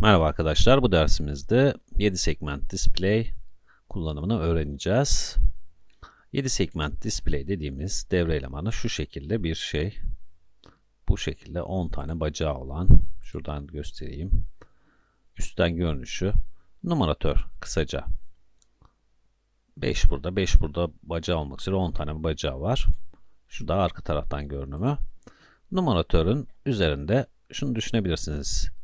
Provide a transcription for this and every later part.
Merhaba arkadaşlar. Bu dersimizde 7 segment display kullanımını öğreneceğiz. 7 segment display dediğimiz devre elemanı şu şekilde bir şey. Bu şekilde 10 tane bacağı olan, şuradan göstereyim. Üstten görünüşü numaratör kısaca. 5 burada, 5 burada bacağı olmak üzere 10 tane bacağı var. Şu da arka taraftan görünümü. Numaratörün üzerinde şunu düşünebilirsiniz.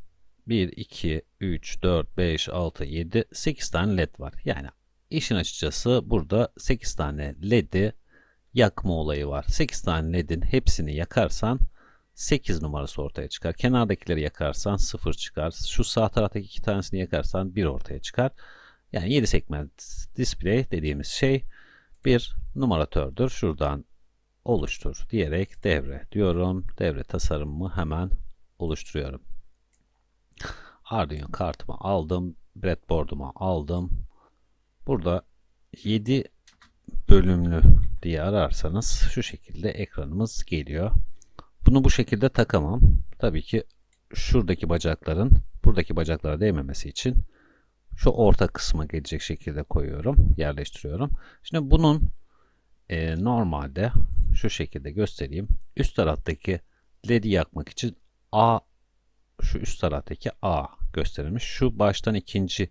1, 2, 3, 4, 5, 6, 7, 8 tane led var. Yani işin açıkçası burada 8 tane led'i yakma olayı var. 8 tane led'in hepsini yakarsan 8 numarası ortaya çıkar. Kenardakileri yakarsan 0 çıkar. Şu sağ taraftaki iki tanesini yakarsan 1 ortaya çıkar. Yani 7 segment display dediğimiz şey bir numaratördür. Şuradan oluştur diyerek devre diyorum. Devre tasarımımı hemen oluşturuyorum. Arduino kartımı aldım. Breadboard'umu aldım. Burada 7 bölümlü diye ararsanız şu şekilde ekranımız geliyor. Bunu bu şekilde takamam. Tabii ki şuradaki bacakların buradaki bacaklara değmemesi için şu orta kısma gelecek şekilde koyuyorum, yerleştiriyorum. Şimdi bunun e, normalde şu şekilde göstereyim. Üst taraftaki led'i yakmak için A şu üst taraftaki A gösterilmiş. Şu baştan ikinci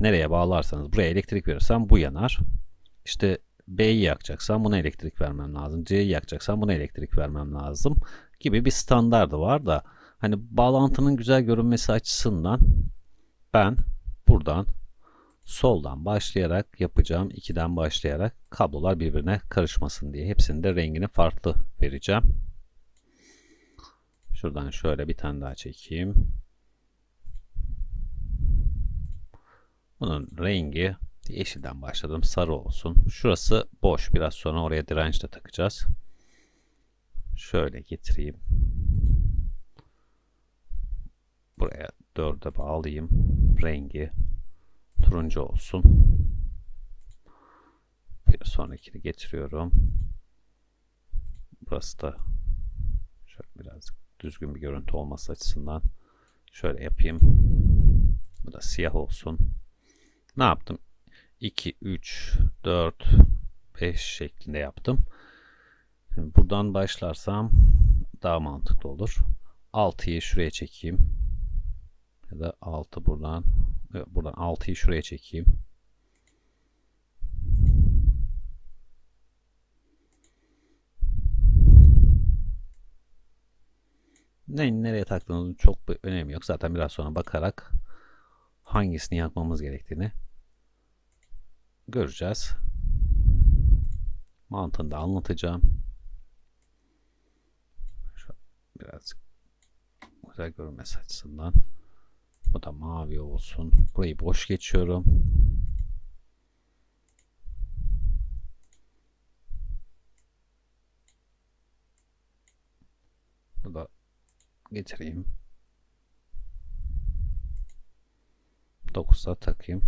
nereye bağlarsanız buraya elektrik verirsem bu yanar. İşte B'yi yakacaksam buna elektrik vermem lazım. C'yi yakacaksam buna elektrik vermem lazım gibi bir standardı var da hani bağlantının güzel görünmesi açısından ben buradan soldan başlayarak yapacağım. 2'den başlayarak kablolar birbirine karışmasın diye hepsinin de rengini farklı vereceğim. Şuradan şöyle bir tane daha çekeyim. Bunun rengi yeşilden başladım. Sarı olsun. Şurası boş. Biraz sonra oraya direnç de takacağız. Şöyle getireyim. Buraya dörde bağlayayım. Rengi turuncu olsun. Bir sonrakini getiriyorum. Burası da şöyle biraz düzgün bir görüntü olması açısından şöyle yapayım. Bu da siyah olsun. Ne yaptım? 2, 3, 4, 5 şeklinde yaptım. Şimdi buradan başlarsam daha mantıklı olur. 6'yı şuraya çekeyim. Ya da 6 buradan buradan 6'yı şuraya çekeyim. Ne, nereye taktığınızın çok bir önemi yok. Zaten biraz sonra bakarak hangisini yapmamız gerektiğini göreceğiz. Mantığını da anlatacağım. Biraz güzel görünmesi açısından. Bu da mavi olsun. Burayı boş geçiyorum. Bu da getireyim. 9'a takayım.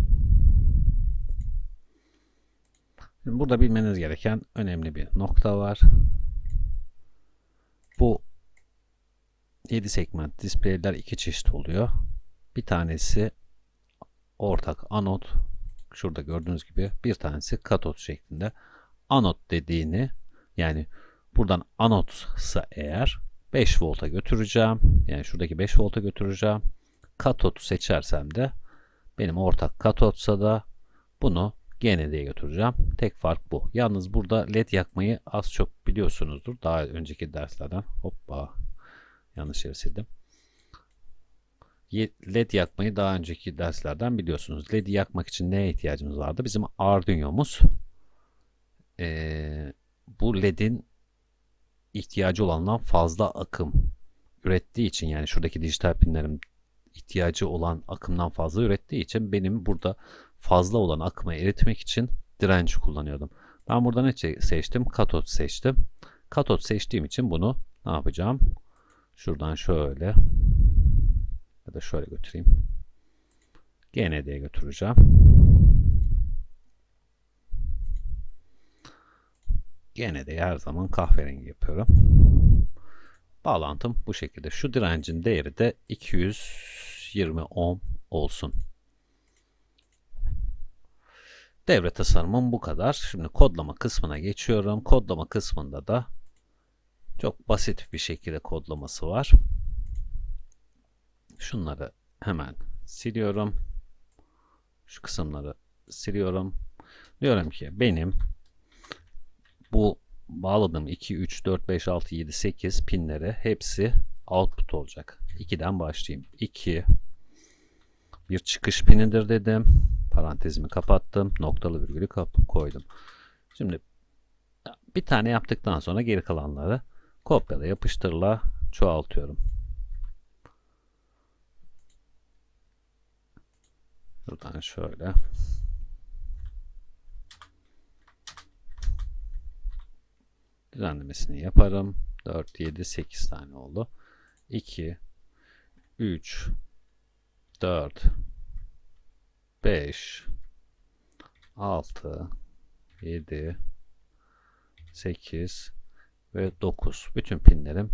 Şimdi burada bilmeniz gereken önemli bir nokta var. Bu 7 segment displayler iki çeşit oluyor. Bir tanesi ortak anot. Şurada gördüğünüz gibi bir tanesi katot şeklinde. Anot dediğini yani buradan anotsa eğer 5 volta götüreceğim. Yani şuradaki 5 volta götüreceğim. Katotu seçersem de benim ortak katotsa da bunu GND'ye götüreceğim. Tek fark bu. Yalnız burada led yakmayı az çok biliyorsunuzdur. Daha önceki derslerden. Hoppa. Yanlış yere sildim. LED yakmayı daha önceki derslerden biliyorsunuz. LED'i yakmak için neye ihtiyacımız vardı? Bizim Arduino'muz ee, bu LED'in ihtiyacı olandan fazla akım ürettiği için yani şuradaki dijital pinlerin ihtiyacı olan akımdan fazla ürettiği için benim burada fazla olan akımı eritmek için direnç kullanıyordum. Ben burada ne seçtim? Katot seçtim. Katot seçtiğim için bunu ne yapacağım? Şuradan şöyle ya da şöyle götüreyim. GND'ye götüreceğim. GND'yi her zaman kahverengi yapıyorum. Bağlantım bu şekilde. Şu direncin değeri de 200 15, 20 ohm olsun. Devre tasarımım bu kadar. Şimdi kodlama kısmına geçiyorum. Kodlama kısmında da çok basit bir şekilde kodlaması var. Şunları hemen siliyorum. Şu kısımları siliyorum. Diyorum ki benim bu bağladığım 2, 3, 4, 5, 6, 7, 8 pinleri hepsi output olacak. 2'den başlayayım. 2 bir çıkış pinidir dedim. Parantezimi kapattım. Noktalı virgülü koydum. Şimdi bir tane yaptıktan sonra geri kalanları kopyala yapıştırla çoğaltıyorum. Buradan şöyle. Düzenlemesini yaparım. 4, 7, 8 tane oldu. 2, 3, 4, 5, 6, 7, 8 ve 9. Bütün pinlerim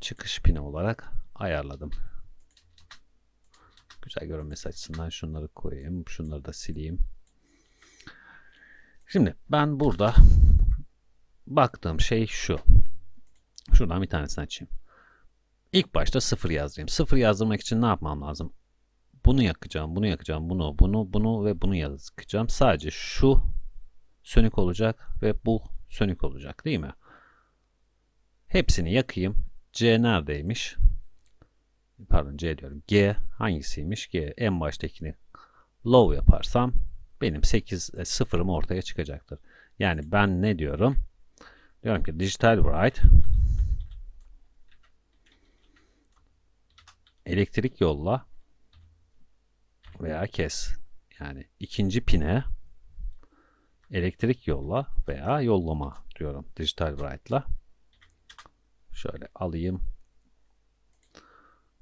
çıkış pini olarak ayarladım. Güzel görünmesi açısından şunları koyayım. Şunları da sileyim. Şimdi ben burada baktığım şey şu. Şuradan bir tanesini açayım. İlk başta sıfır yazdırayım. Sıfır yazdırmak için ne yapmam lazım? Bunu yakacağım, bunu yakacağım, bunu, bunu, bunu ve bunu yakacağım. Sadece şu sönük olacak ve bu sönük olacak değil mi? Hepsini yakayım. C neredeymiş? Pardon C diyorum. G hangisiymiş? G en baştakini low yaparsam benim 8 e, sıfırım ortaya çıkacaktır. Yani ben ne diyorum? Diyorum ki digital write elektrik yolla veya kes. Yani ikinci pine elektrik yolla veya yollama diyorum digital write'la. Şöyle alayım.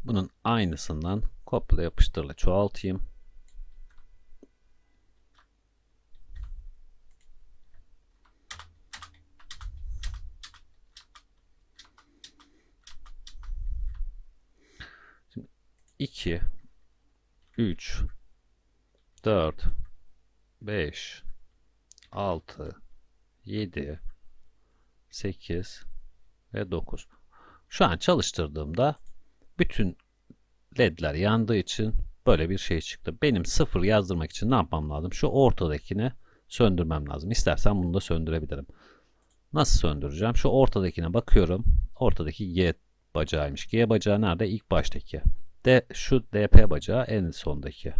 Bunun aynısından kopyala yapıştırla çoğaltayım. 2 3 4 5 6 7 8 ve 9. Şu an çalıştırdığımda bütün ledler yandığı için böyle bir şey çıktı. Benim sıfır yazdırmak için ne yapmam lazım? Şu ortadakini söndürmem lazım. İstersen bunu da söndürebilirim. Nasıl söndüreceğim? Şu ortadakine bakıyorum. Ortadaki G bacağıymış. G bacağı nerede? İlk baştaki. De şu DP bacağı en sondaki.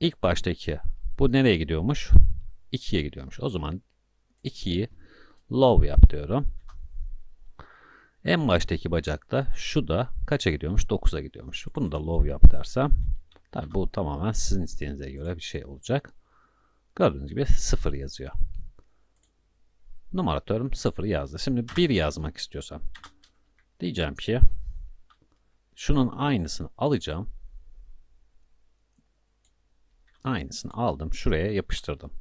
İlk baştaki bu nereye gidiyormuş? 2'ye gidiyormuş. O zaman 2'yi low yap diyorum. En baştaki bacakta şu da kaça gidiyormuş? 9'a gidiyormuş. Bunu da low yap dersem tabi bu tamamen sizin isteğinize göre bir şey olacak. Gördüğünüz gibi 0 yazıyor. Numaratörüm 0 yazdı. Şimdi 1 yazmak istiyorsam diyeceğim ki şunun aynısını alacağım. Aynısını aldım. Şuraya yapıştırdım.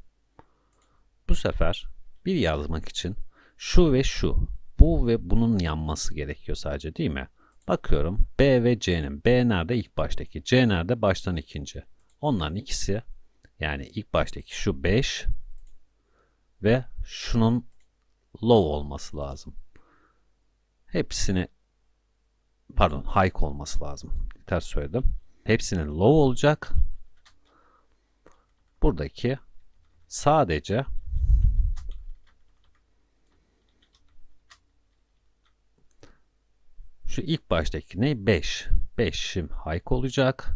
Bu sefer bir yazmak için şu ve şu bu ve bunun yanması gerekiyor sadece değil mi? Bakıyorum B ve C'nin. B nerede? ilk baştaki. C nerede? Baştan ikinci. Onların ikisi yani ilk baştaki şu 5 ve şunun low olması lazım. Hepsini pardon high olması lazım. Ters söyledim. Hepsinin low olacak. Buradaki sadece Şu ilk baştaki ne? 5. 5'im high olacak.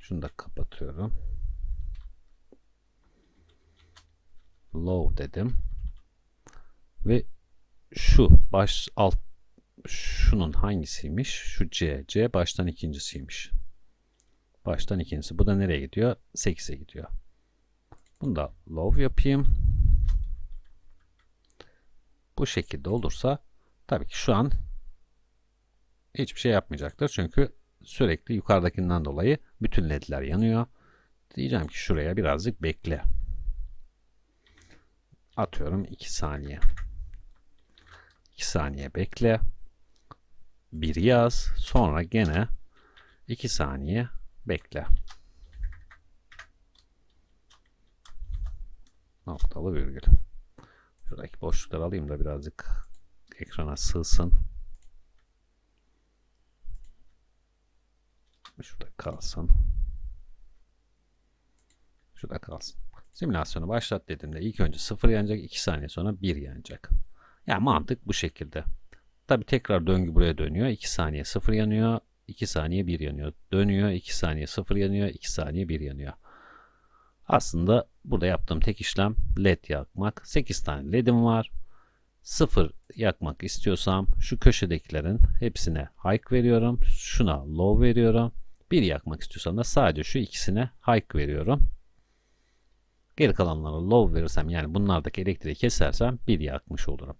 Şunu da kapatıyorum. Low dedim. Ve şu baş alt şunun hangisiymiş? Şu C. C baştan ikincisiymiş. Baştan ikincisi. Bu da nereye gidiyor? 8'e gidiyor. Bunu da low yapayım bu şekilde olursa tabii ki şu an hiçbir şey yapmayacaktır. Çünkü sürekli yukarıdakinden dolayı bütün ledler yanıyor. Diyeceğim ki şuraya birazcık bekle. Atıyorum 2 saniye. 2 saniye bekle. 1 yaz. Sonra gene 2 saniye bekle. Noktalı virgül. Şuradaki boşlukları alayım da birazcık ekrana sığsın. Şurada kalsın. Şurada kalsın. Simülasyonu başlat dediğimde ilk önce 0 yanacak, 2 saniye sonra 1 yanacak. Yani mantık bu şekilde. Tabi tekrar döngü buraya dönüyor. 2 saniye 0 yanıyor, 2 saniye 1 yanıyor. Dönüyor, 2 saniye 0 yanıyor, 2 saniye 1 yanıyor. Aslında burada yaptığım tek işlem led yakmak. 8 tane ledim var. 0 yakmak istiyorsam şu köşedekilerin hepsine high veriyorum. Şuna low veriyorum. 1 yakmak istiyorsam da sadece şu ikisine high veriyorum. Geri kalanlara low verirsem yani bunlardaki elektriği kesersem 1 yakmış olurum.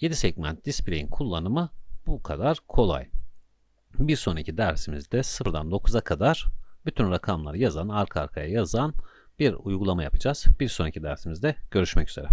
7 segment display'in kullanımı bu kadar kolay. Bir sonraki dersimizde 0'dan 9'a kadar bütün rakamları yazan, arka arkaya yazan bir uygulama yapacağız. Bir sonraki dersimizde görüşmek üzere.